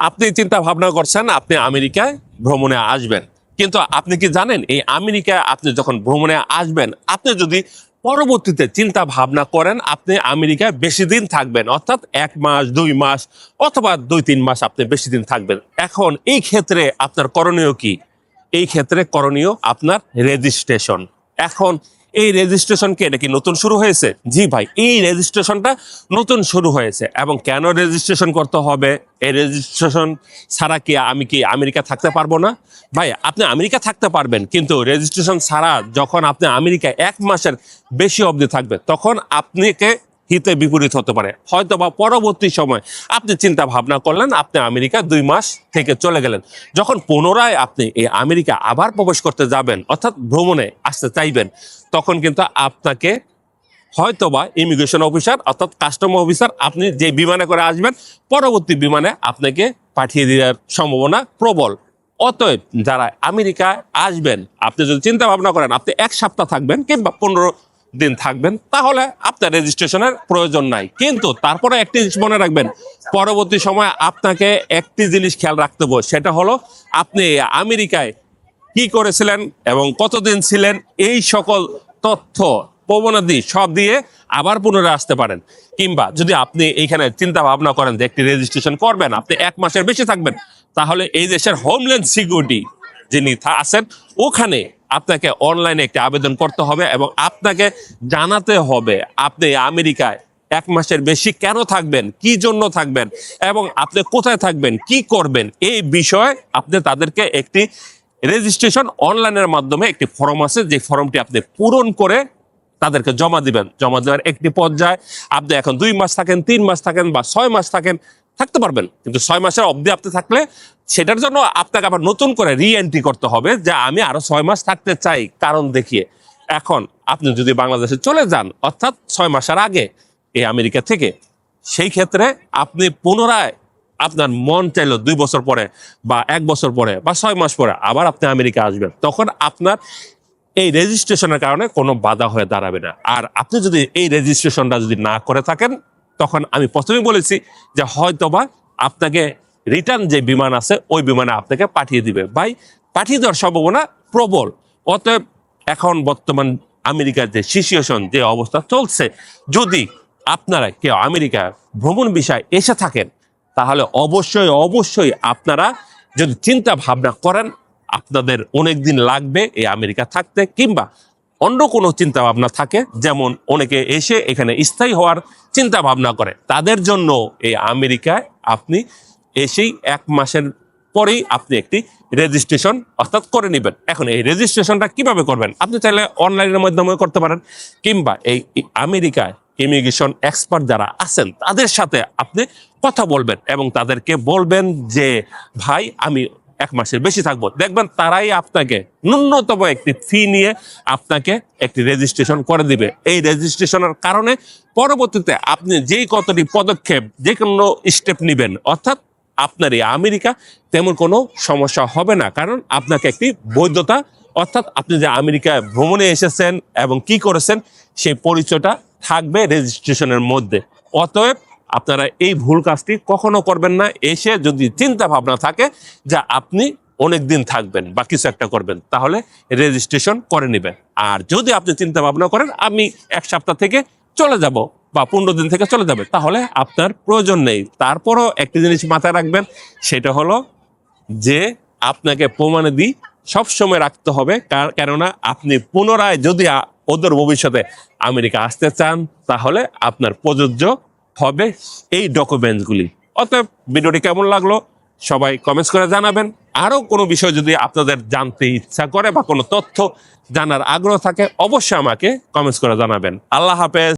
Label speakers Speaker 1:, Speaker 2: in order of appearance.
Speaker 1: আপনি চিন্তা ভাবনা করছেন, আপনি আমেরিকায় ভ্রমণে আসবেন। কিন্তু আপনি কি জানেন, এই আমেরিকায় আপনি যখন ভ্রমণে আসবেন, আপনি যদি পরবর্তীতে চিন্তা ভাবনা করেন, আপনি আমেরিকায় বেশি দিন থাকবেন, অর্থাৎ এক মাস, দুই মাস, অথবা দুই তিন মাস আপনি বেশি দিন থাকবেন। এখন এই ক্ষেত্রে আপনার করণীয় কি? এই ক্ষেত্রে করণীয় আপনার রেজিস্ট্রেশন এখন এই রেজিস্ট্রেশনকে এটা কি নতুন শুরু হয়েছে? জি ভাই, এই রেজিস্ট্রেশনটা নতুন শুরু হয়েছে। এবং কেন রেজিস্ট্রেশন করতে হবে? এই রেজিস্ট্রেশন ছাড়া কি আমি কি আমেরিকা থাকতে পারব না? ভাই, আপনি আমেরিকা থাকতে পারবেন, কিন্তু রেজিস্ট্রেশন ছাড়া যখন আপনি আমেরিকা এক মাসের বেশি অবধি থাকবে তখন আপনাকে হিতে বিপরীত হতে পারে। হয়তো বা পরবর্তী সময় আপনি চিন্তা ভাবনা করলেন, আপনি আমেরিকা দুই মাস থেকে চলে গেলেন। যখন পুনরায় আপনি এই আমেরিকা আবার প্রবেশ করতে যাবেন, অর্থাৎ ভ্রমণে আসতে চাইবেন, তখন কিন্তু আপনাকে হয়তোবা ইমিগ্রেশন অফিসার অর্থাৎ কাস্টম অফিসার আপনি যে বিমানে করে আসবেন, পরবর্তী বিমানে আপনাকে পাঠিয়ে দেওয়ার সম্ভাবনা প্রবল। অতএব যারা আমেরিকায় আসবেন, আপনি যদি চিন্তা ভাবনা করেন, আপনি এক সপ্তাহ থাকবেন কিংবা পনেরো দিন থাকবেন, তাহলে আপনার রেজিস্ট্রেশনের প্রয়োজন নাই। কিন্তু তারপরে একটি জিনিস মনে রাখবেন, পরবর্তী সময় আপনাকে একটি জিনিস খেয়াল রাখতে হবে, সেটা হলো আপনি আমেরিকায় কি করেছিলেন এবং কতদিন ছিলেন, এই সকল তথ্য প্রবণাদি সব দিয়ে আবার পুনরায় আসতে পারেন। কিংবা যদি আপনি এইখানে চিন্তা ভাবনা করেন যে একটি রেজিস্ট্রেশন করবেন, আপনি এক মাসের বেশি থাকবেন, তাহলে এই দেশের হোমল্যান্ড সিকিউরিটি যিনি আছেন, ওখানে আপনাকে অনলাইনে একটি আবেদন করতে হবে এবং আপনাকে জানাতে হবে আপনি আমেরিকায় এক মাসের বেশি কেন থাকবেন, কি জন্য থাকবেন এবং আপনি কোথায় থাকবেন, কি করবেন এই বিষয়ে আপনি তাদেরকে একটি রেজিস্ট্রেশন অনলাইনের মাধ্যমে একটি ফর্ম আছে, যে ফর্মটি আপনি পূরণ করে তাদেরকে জমা দিবেন। জমা দেওয়ার একটি পর্যায়ে, আপনি এখন দুই মাস থাকেন, তিন মাস থাকেন বা ছয় মাস থাকেন, থাকতে পারবেন। কিন্তু ছয় মাসের অবধি আপনি থাকলে সেটার জন্য আপনাকে আবার নতুন করে রি এন্ট্রি করতে হবে, যে আমি আরও ছয় মাস থাকতে চাই। কারণ দেখিয়ে, এখন আপনি যদি বাংলাদেশে চলে যান, অর্থাৎ ছয় মাসের আগে এই আমেরিকা থেকে, সেই ক্ষেত্রে আপনি পুনরায় আপনার মন চাইলো দুই বছর পরে বা এক বছর পরে বা ছয় মাস পরে আবার আপনি আমেরিকা আসবেন। তখন আপনার এই রেজিস্ট্রেশনের কারণে কোনো বাধা হয়ে দাঁড়াবে না। আর আপনি যদি এই রেজিস্ট্রেশনটা যদি না করে থাকেন, তখন আমি প্রথমেই বলেছি যে হয়তোবা আপনাকে রিটার্ন যে বিমান আছে, ওই বিমানে আপনাকে পাঠিয়ে দিবে। ভাই, পাঠিয়ে দেওয়ার সম্ভাবনা প্রবল। অতএব এখন বর্তমান আমেরিকার যে সিচুয়েশন যে অবস্থা চলছে, যদি আপনারা কেউ আমেরিকা ভ্রমণ বিষয় এসে থাকেন, তাহলে অবশ্যই অবশ্যই আপনারা যদি চিন্তা ভাবনা করেন, আপনাদের অনেক দিন লাগবে এই আমেরিকা থাকতে, কিংবা অন্য কোনো চিন্তা ভাবনা থাকে, যেমন অনেকে এসে এখানে স্থায়ী হওয়ার চিন্তা ভাবনা করে, তাদের জন্য এই আমেরিকায় আপনি এসেই এক মাসের পরেই আপনি একটি রেজিস্ট্রেশন অর্থাৎ করে নেবেন। এখন এই রেজিস্ট্রেশনটা কীভাবে করবেন? আপনি চাইলে অনলাইনের মাধ্যমে করতে পারেন, কিংবা এই আমেরিকায় ইমিগ্রেশন এক্সপার্ট যারা আছেন, তাদের সাথে আপনি কথা বলবেন এবং তাদেরকে বলবেন যে, ভাই, আমি এক মাসের বেশি থাকব। দেখবেন তারাই আপনাকে ন্যূনতম একটি ফি নিয়ে আপনাকে একটি রেজিস্ট্রেশন করে দিবে। এই রেজিস্ট্রেশনের কারণে পরবর্তীতে আপনি যেই কতটি পদক্ষেপ যে কোনো স্টেপ নেবেন, অর্থাৎ আপনার এই আমেরিকা তেমন কোনো সমস্যা হবে না। কারণ আপনাকে একটি বৈধতা, অর্থাৎ আপনি যে আমেরিকায় ভ্রমণে এসেছেন এবং কি করেছেন, সেই পরিচয়টা থাকবে রেজিস্ট্রেশনের মধ্যে। অতএব আপনারা এই ভুল কাজটি কখনো করবেন না। এসে যদি চিন্তা ভাবনা থাকে যা আপনি অনেক দিন থাকবেন বা কিছু একটা করবেন, তাহলে রেজিস্ট্রেশন করে নেবেন। আর যদি আপনি চিন্তা ভাবনা করেন, আমি এক সপ্তাহ থেকে চলে যাব বা পনেরো দিন থেকে চলে যাবে। তাহলে আপনার প্রয়োজন নেই। তারপরও একটি জিনিস মাথায় রাখবেন, সেটা হলো যে আপনাকে প্রমাণাদি সবসময় রাখতে হবে কেননা আপনি পুনরায় যদি ওদের ভবিষ্যতে আমেরিকা আসতে চান, তাহলে আপনার প্রযোজ্য হবে এই ডকুমেন্টসগুলি। অতএব ভিডিওটি কেমন লাগল, সবাই কমেন্টস করে জানাবেন। আরও কোনো বিষয় যদি আপনাদের জানতে ইচ্ছা করে বা কোনো তথ্য জানার আগ্রহ থাকে, অবশ্যই আমাকে কমেন্টস করে জানাবেন। আল্লাহ হাফেজ।